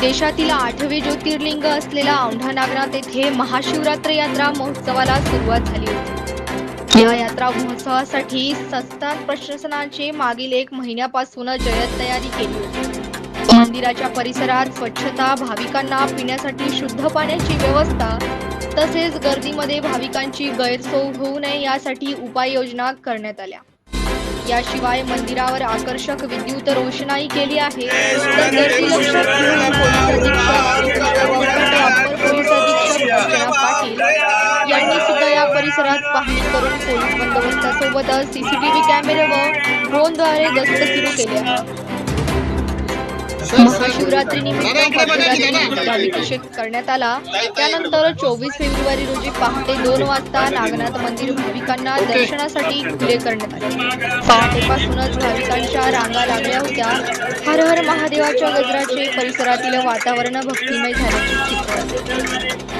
देशातील आठवे ज्योतिर्लिंग असलेला औंढा नागनाथ येथे महाशिवरात्र यात्रा महोत्सवाला सुरुवात झाली होती. या यात्रा महोत्सवासाठी संस्थान प्रशासनाचे मागील एक महिन्यापासून जयत तयारी केली होती. मंदिराच्या परिसरात स्वच्छता भाविकांना पिण्यासाठी शुद्ध पाण्याची व्यवस्था तसेच गर्दीमध्ये भाविकांची गैरसोय होऊ नये यासाठी उपाययोजना करण्यात आल्या. याशिवाय मंदिरावर आकर्षक विद्युत रोषणाई केली आहे. यांनी सुद्धा या परिसरात पाहणी करून पोलीस बंदोबस्तासोबतच सीसीटीव्ही कॅमेरे व ड्रोनद्वारे गस्त सुरू केले आहे. महाशिवरात्रीनिमित्त करण्यात आला. त्यानंतर चोवीस फेब्रुवारी रोजी पहाटे दोन वाजता नागनाथ मंदिर भाविकांना दर्शनासाठी खुले करण्यात आले. पहाटेपासूनच भाविकांच्या रांगा लागल्या होत्या. हर हर महादेवाच्या गजराचे परिसरातील वातावरण भक्तिमय झाल्याचे चित्र